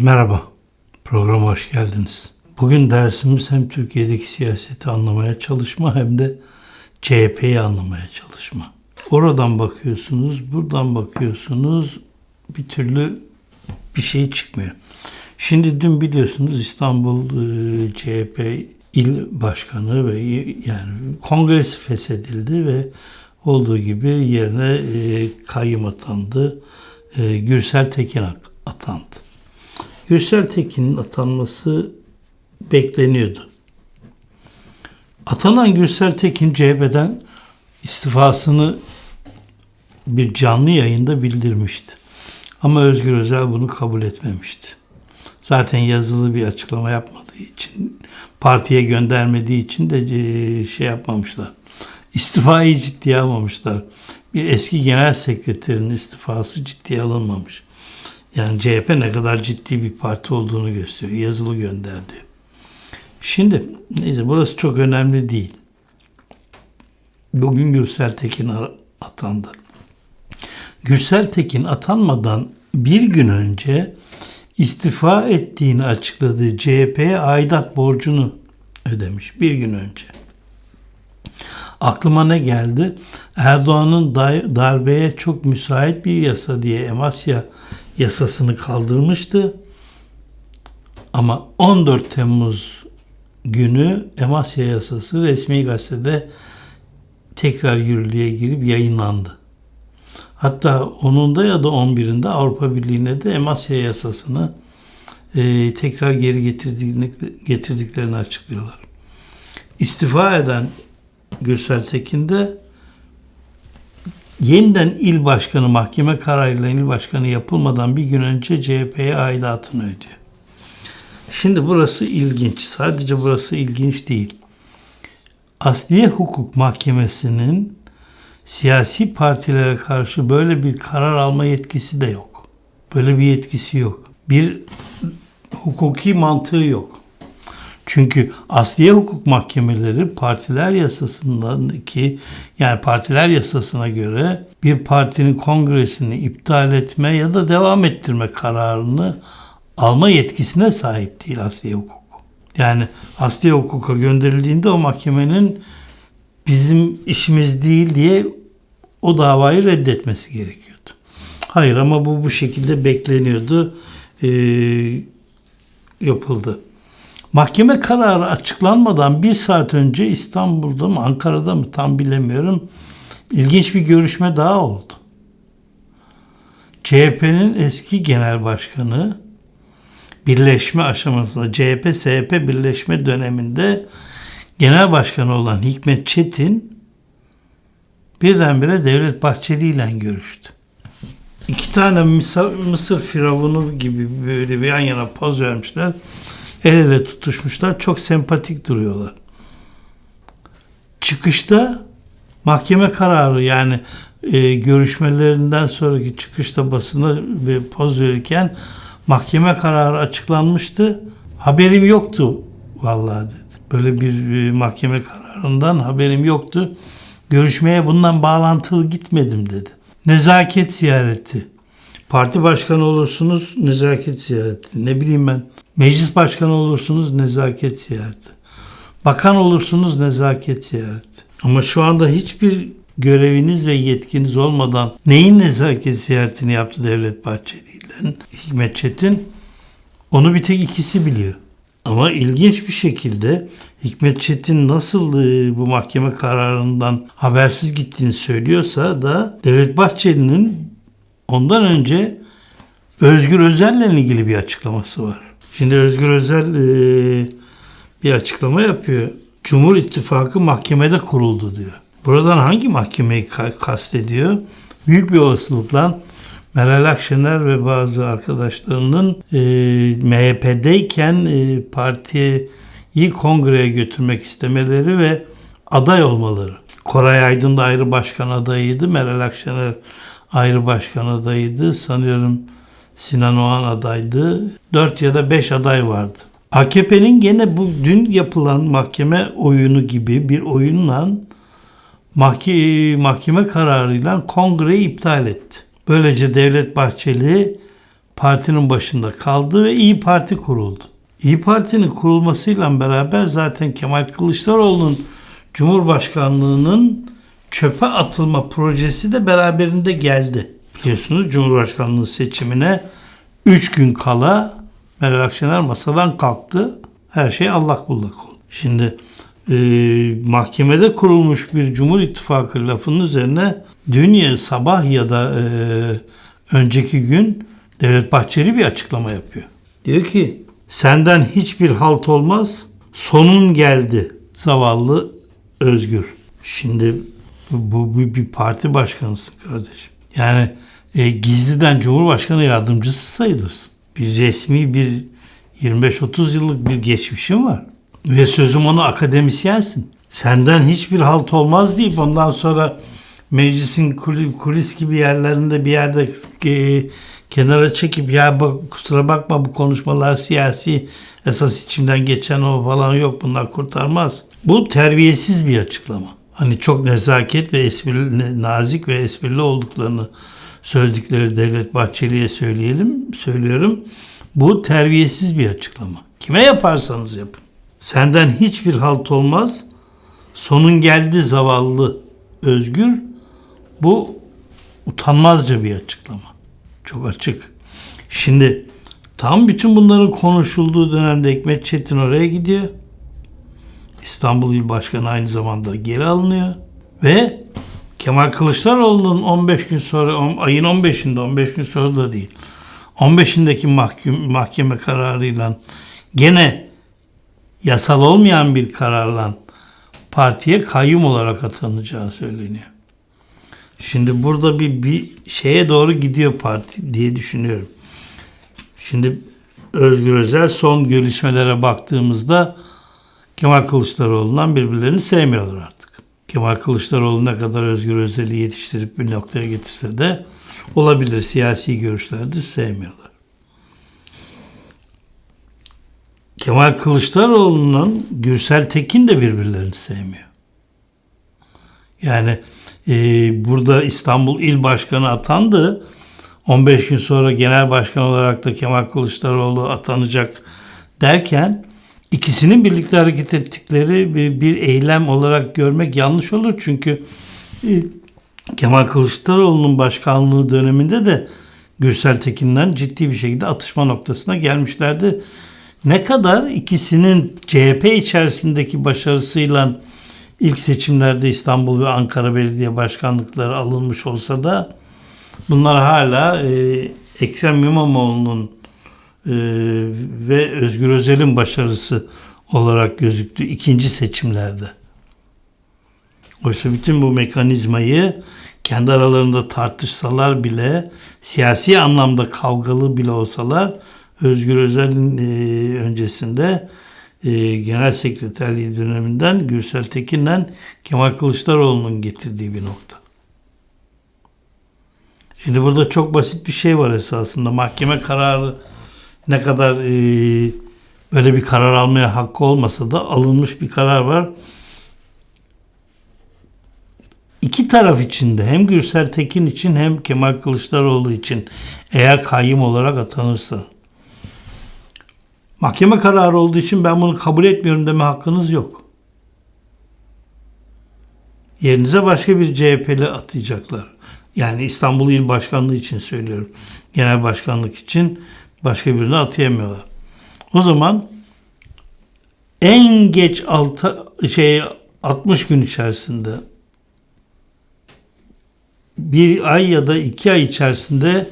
Merhaba, programa hoş geldiniz. Bugün dersimiz hem Türkiye'deki siyaseti anlamaya çalışma hem de CHP'yi anlamaya çalışma. Oradan bakıyorsunuz, buradan bakıyorsunuz, bir türlü bir şey çıkmıyor. Şimdi dün biliyorsunuz İstanbul e, CHP il başkanı ve yani kongresi feshedildi ve olduğu gibi yerine e, kayyum atandı. E, Gürsel Tekin atandı. Gürsel Tekin'in atanması bekleniyordu. Atanan Gürsel Tekin CHP'den istifasını bir canlı yayında bildirmişti. Ama Özgür Özel bunu kabul etmemişti. Zaten yazılı bir açıklama yapmadığı için, partiye göndermediği için de e, şey yapmamışlar. İstifayı ciddiye almamışlar. Bir eski genel sekreterinin istifası ciddiye alınmamış. Yani CHP ne kadar ciddi bir parti olduğunu gösteriyor. Yazılı gönderdi. Şimdi neyse burası çok önemli değil. Bugün Gürsel Tekin atandı. Gürsel Tekin atanmadan bir gün önce istifa ettiğini açıkladığı CHP'ye aidat borcunu ödemiş bir gün önce. Aklıma ne geldi? Erdoğan'ın darbeye çok müsait bir yasa diye Emasya yasasını kaldırmıştı. Ama 14 Temmuz günü Emasya yasası resmi gazetede tekrar yürürlüğe girip yayınlandı. Hatta onunda ya da 11'inde Avrupa Birliği'ne de Emasya yasasını e, tekrar geri getirdiklerini, getirdiklerini açıklıyorlar. İstifa eden Gürsel Tekin de yeniden il başkanı mahkeme kararıyla il başkanı yapılmadan bir gün önce CHP'ye aidatını ödüyor. Şimdi burası ilginç. Sadece burası ilginç değil. Asliye Hukuk Mahkemesi'nin siyasi partilere karşı böyle bir karar alma yetkisi de yok. Böyle bir yetkisi yok. Bir hukuki mantığı yok. Çünkü asliye hukuk mahkemeleri partiler yasasındaki yani partiler yasasına göre bir partinin kongresini iptal etme ya da devam ettirme kararını alma yetkisine sahip değil asliye hukuk. Yani asliye hukuka gönderildiğinde o mahkemenin bizim işimiz değil diye o davayı reddetmesi gerekiyordu. Hayır ama bu bu şekilde bekleniyordu. Ee, yapıldı. Mahkeme kararı açıklanmadan bir saat önce İstanbul'da mı Ankara'da mı tam bilemiyorum ilginç bir görüşme daha oldu. CHP'nin eski genel başkanı birleşme aşamasında CHP-SHP birleşme döneminde genel başkanı olan Hikmet Çetin birdenbire Devlet Bahçeli ile görüştü. İki tane Mısır, Mısır firavunu gibi böyle bir yan yana poz vermişler. El ele tutuşmuşlar. Çok sempatik duruyorlar. Çıkışta mahkeme kararı yani e, görüşmelerinden sonraki çıkışta basına bir poz verirken mahkeme kararı açıklanmıştı. Haberim yoktu vallahi dedi. Böyle bir e, mahkeme kararından haberim yoktu. Görüşmeye bundan bağlantılı gitmedim dedi. Nezaket ziyareti. Parti başkanı olursunuz nezaket ziyareti. Ne bileyim ben. Meclis başkanı olursunuz nezaket ziyareti. Bakan olursunuz nezaket ziyareti. Ama şu anda hiçbir göreviniz ve yetkiniz olmadan neyin nezaket ziyaretini yaptı Devlet Bahçeli ile Hikmet Çetin? Onu bir tek ikisi biliyor. Ama ilginç bir şekilde Hikmet Çetin nasıl e, bu mahkeme kararından habersiz gittiğini söylüyorsa da Devlet Bahçeli'nin ondan önce Özgür Özel'le ilgili bir açıklaması var. Şimdi Özgür Özel e, bir açıklama yapıyor. Cumhur İttifakı mahkemede kuruldu diyor. Buradan hangi mahkemeyi kastediyor? Büyük bir olasılıkla Meral Akşener ve bazı arkadaşlarının e, MHP'deyken e, partiyi kongreye götürmek istemeleri ve aday olmaları. Koray Aydın da ayrı başkan adayıydı. Meral Akşener ayrı başkan adayıydı. Sanıyorum Sinan Oğan adaydı. Dört ya da beş aday vardı. AKP'nin gene bu dün yapılan mahkeme oyunu gibi bir oyunla mahkeme kararıyla kongreyi iptal etti. Böylece Devlet Bahçeli partinin başında kaldı ve İyi Parti kuruldu. İyi Parti'nin kurulmasıyla beraber zaten Kemal Kılıçdaroğlu'nun Cumhurbaşkanlığının çöpe atılma projesi de beraberinde geldi. Biliyorsunuz Cumhurbaşkanlığı seçimine 3 gün kala Meral Akşener masadan kalktı. Her şey allak bullak oldu. Şimdi e, mahkemede kurulmuş bir Cumhur İttifakı lafının üzerine dün sabah ya da e, önceki gün Devlet Bahçeli bir açıklama yapıyor. Diyor ki senden hiçbir halt olmaz sonun geldi zavallı özgür. Şimdi bu, bu bir- parti başkanısın kardeşim. Yani e, gizliden Cumhurbaşkanı yardımcısı sayılırsın. Bir resmi bir 25-30 yıllık bir geçmişin var. Ve sözüm onu akademisyensin. Senden hiçbir halt olmaz deyip ondan sonra meclisin kuli- kulis gibi yerlerinde bir yerde e, kenara çekip ya bak, kusura bakma bu konuşmalar siyasi esas içimden geçen o falan yok bunlar kurtarmaz. Bu terbiyesiz bir açıklama. Hani çok nezaket ve esprili, nazik ve esprili olduklarını söyledikleri Devlet Bahçeli'ye söyleyelim, söylüyorum. Bu terbiyesiz bir açıklama. Kime yaparsanız yapın. Senden hiçbir halt olmaz. Sonun geldi zavallı özgür. Bu utanmazca bir açıklama. Çok açık. Şimdi tam bütün bunların konuşulduğu dönemde Hikmet Çetin oraya gidiyor. İstanbul İl Başkanı aynı zamanda geri alınıyor. Ve Kemal Kılıçdaroğlu'nun 15 gün sonra, on- ayın 15'inde, 15 gün sonra da değil, 15'indeki mahkum, mahkeme kararıyla gene yasal olmayan bir kararla partiye kayyum olarak atanacağı söyleniyor. Şimdi burada bir, bir şeye doğru gidiyor parti diye düşünüyorum. Şimdi Özgür Özel son görüşmelere baktığımızda Kemal Kılıçdaroğlu'ndan birbirlerini sevmiyorlar artık. Kemal Kılıçdaroğlu ne kadar Özgür Özel'i yetiştirip bir noktaya getirse de olabilir siyasi görüşlerdir sevmiyorlar. Kemal Kılıçdaroğlu'nun Gürsel Tekin de birbirlerini sevmiyor. Yani e, burada İstanbul İl Başkanı atandı. 15 gün sonra genel başkan olarak da Kemal Kılıçdaroğlu atanacak derken ikisinin birlikte hareket ettikleri bir, bir eylem olarak görmek yanlış olur. Çünkü e, Kemal Kılıçdaroğlu'nun başkanlığı döneminde de Gürsel Tekin'den ciddi bir şekilde atışma noktasına gelmişlerdi. Ne kadar ikisinin CHP içerisindeki başarısıyla ilk seçimlerde İstanbul ve Ankara belediye başkanlıkları alınmış olsa da bunlar hala e, Ekrem İmamoğlu'nun ve Özgür Özel'in başarısı olarak gözüktü ikinci seçimlerde. Oysa bütün bu mekanizmayı kendi aralarında tartışsalar bile, siyasi anlamda kavgalı bile olsalar, Özgür Özel'in e, öncesinde e, genel sekreterliği döneminden Gürsel Tekin'le Kemal Kılıçdaroğlu'nun getirdiği bir nokta. Şimdi burada çok basit bir şey var esasında. Mahkeme kararı ne kadar e, böyle bir karar almaya hakkı olmasa da alınmış bir karar var. İki taraf için de hem Gürsel Tekin için hem Kemal Kılıçdaroğlu için eğer kayyum olarak atanırsa mahkeme kararı olduğu için ben bunu kabul etmiyorum deme hakkınız yok. Yerinize başka bir CHP'li atayacaklar. Yani İstanbul İl Başkanlığı için söylüyorum. Genel başkanlık için başka birini atayamıyorlar. O zaman en geç altı, şey 60 gün içerisinde bir ay ya da iki ay içerisinde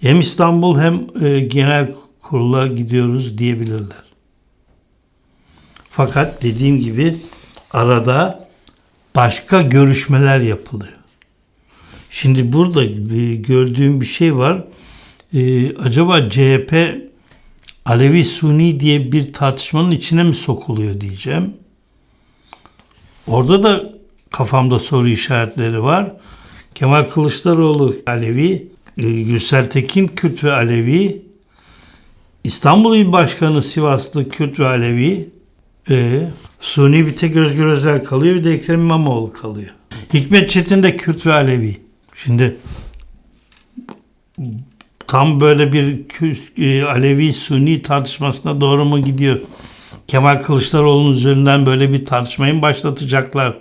hem İstanbul hem e, genel kurula gidiyoruz diyebilirler. Fakat dediğim gibi arada başka görüşmeler yapılıyor. Şimdi burada gördüğüm bir şey var. E, acaba CHP Alevi Suni diye bir tartışmanın içine mi sokuluyor diyeceğim. Orada da kafamda soru işaretleri var. Kemal Kılıçdaroğlu Alevi, e, Gürsel Tekin Kürt ve Alevi, İstanbul İl Başkanı Sivaslı Kürt ve Alevi, e, Suni bir tek Özgür Özel kalıyor bir de Ekrem İmamoğlu kalıyor. Hikmet Çetin de Kürt ve Alevi. Şimdi tam böyle bir e, Alevi Sunni tartışmasına doğru mu gidiyor? Kemal Kılıçdaroğlu'nun üzerinden böyle bir tartışmayı mı başlatacaklar?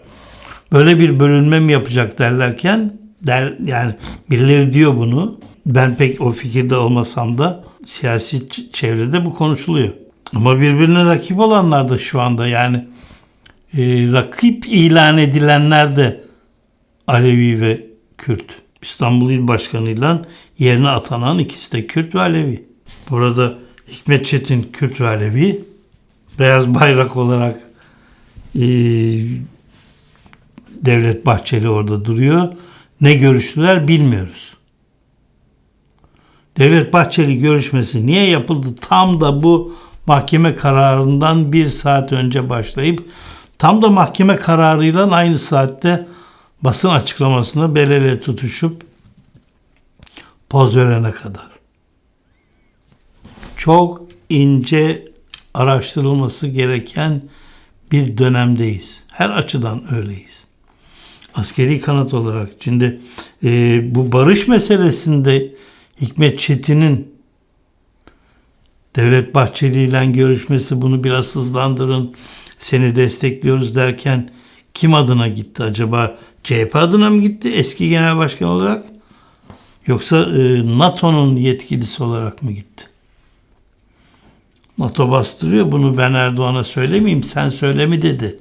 Böyle bir bölünme mi yapacak derlerken der yani birileri diyor bunu. Ben pek o fikirde olmasam da siyasi çevrede bu konuşuluyor. Ama birbirine rakip olanlar da şu anda yani e, rakip ilan edilenler de Alevi ve Kürt. İstanbul İl Başkanı'yla yerine atanan ikisi de Kürt ve Alevi. Burada Hikmet Çetin Kürt ve Alevi beyaz bayrak olarak e, Devlet Bahçeli orada duruyor. Ne görüştüler bilmiyoruz. Devlet Bahçeli görüşmesi niye yapıldı? Tam da bu mahkeme kararından bir saat önce başlayıp tam da mahkeme kararıyla aynı saatte basın açıklamasını bel tutuşup poz verene kadar. Çok ince araştırılması gereken bir dönemdeyiz. Her açıdan öyleyiz. Askeri kanat olarak. Şimdi e, bu barış meselesinde Hikmet Çetin'in Devlet Bahçeli ile görüşmesi bunu biraz hızlandırın, seni destekliyoruz derken kim adına gitti acaba? CHP adına mı gitti eski genel başkan olarak? Yoksa e, NATO'nun yetkilisi olarak mı gitti? NATO bastırıyor bunu ben Erdoğan'a söylemeyeyim sen söyle mi dedi.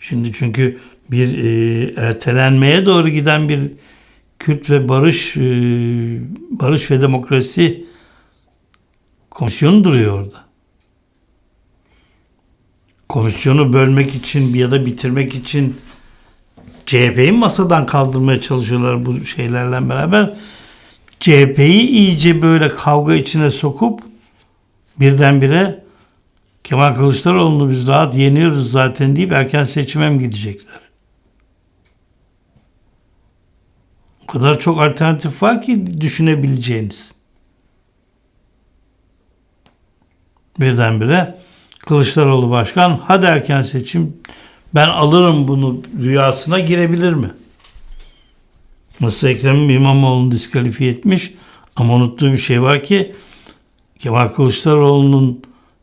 Şimdi çünkü bir e, ertelenmeye doğru giden bir Kürt ve Barış e, Barış ve Demokrasi komisyonu duruyor orada. Komisyonu bölmek için ya da bitirmek için CHP'yi masadan kaldırmaya çalışıyorlar bu şeylerle beraber. CHP'yi iyice böyle kavga içine sokup birdenbire Kemal Kılıçdaroğlu'nu biz rahat yeniyoruz zaten deyip erken seçime mi gidecekler? O kadar çok alternatif var ki düşünebileceğiniz. Birdenbire Kılıçdaroğlu başkan hadi erken seçim ben alırım bunu rüyasına girebilir mi? Nasıl Ekrem İmamoğlu'nu diskalifiye etmiş ama unuttuğu bir şey var ki Kemal Kılıçdaroğlu'nun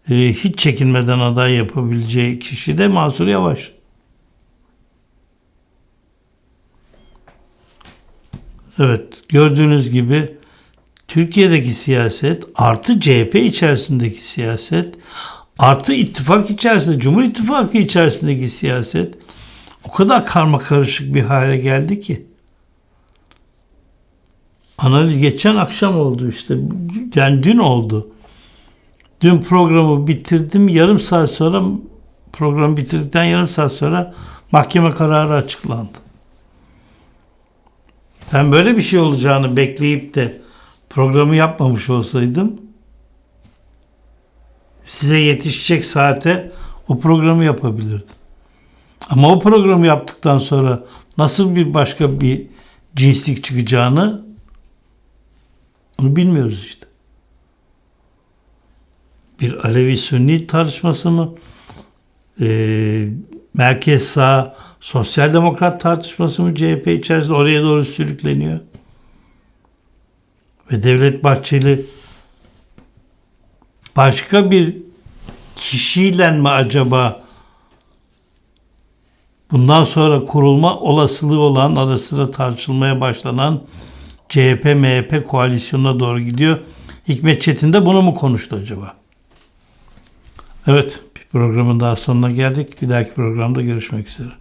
e, hiç çekinmeden aday yapabileceği kişi de Mansur Yavaş. Evet gördüğünüz gibi Türkiye'deki siyaset artı CHP içerisindeki siyaset artı ittifak içerisinde Cumhur İttifakı içerisindeki siyaset o kadar karma karışık bir hale geldi ki. Analiz geçen akşam oldu işte. Yani dün oldu. Dün programı bitirdim. Yarım saat sonra programı bitirdikten yarım saat sonra mahkeme kararı açıklandı. Ben böyle bir şey olacağını bekleyip de programı yapmamış olsaydım size yetişecek saate o programı yapabilirdim. Ama o programı yaptıktan sonra nasıl bir başka bir cinslik çıkacağını onu bilmiyoruz işte. Bir Alevi Sünni tartışması mı? Ee, merkez sağ sosyal demokrat tartışması mı CHP içerisinde oraya doğru sürükleniyor? Ve Devlet Bahçeli başka bir kişiyle mi acaba bundan sonra kurulma olasılığı olan ara sıra tartışılmaya başlanan CHP MHP koalisyonuna doğru gidiyor. Hikmet Çetin de bunu mu konuştu acaba? Evet, bir programın daha sonuna geldik. Bir dahaki programda görüşmek üzere.